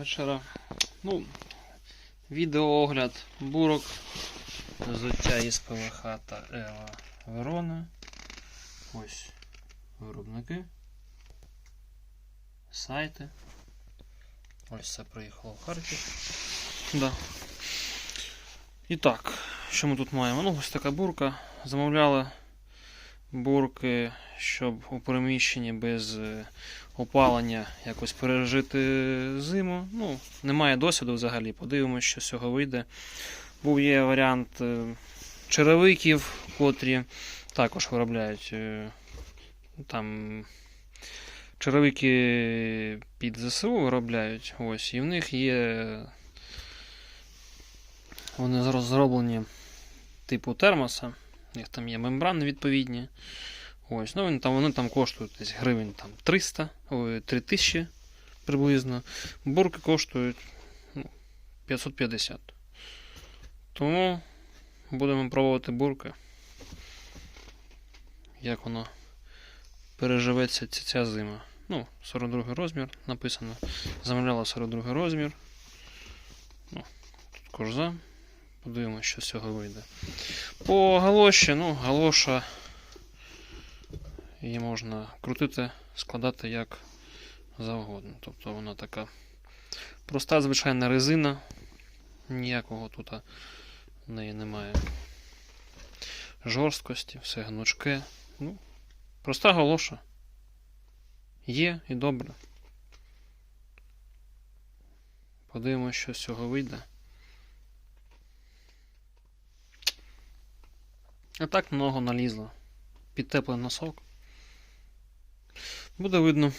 вечора. Ну, відеоогляд бурок, взуття із ПВХ та Ева Верона. Ось виробники. Сайти. Ось це приїхало в Харків. Да. І так, що ми тут маємо? Ну, ось така бурка. Замовляли бурки, щоб у приміщенні без е, опалення якось пережити зиму. Ну, немає досвіду взагалі. Подивимось, що з цього вийде. Був є варіант е, черевиків, котрі також виробляють е, там черевики під ЗСУ виробляють. Ось, і в них є. Вони зроблені типу термоса. У них там є мембрани відповідні. Ось, ну вони там, вони там коштують десь гривень там 300, ой, 3000 приблизно. Бурки коштують ну, 550. Тому будемо пробувати бурки. Як воно переживеться ця, ця зима. Ну, 42 розмір написано. Замовляла 42 розмір. Ну, тут корза. Подивимося, що з цього вийде. По галоші, ну, галоша. Її можна крутити, складати як завгодно. Тобто вона така проста, звичайна резина. Ніякого тут в неї немає жорсткості, все гнучке. Ну, проста галоша. Є і добре. Подивимося, що з цього вийде. А так много налізло. Теплий носок. Буде видно.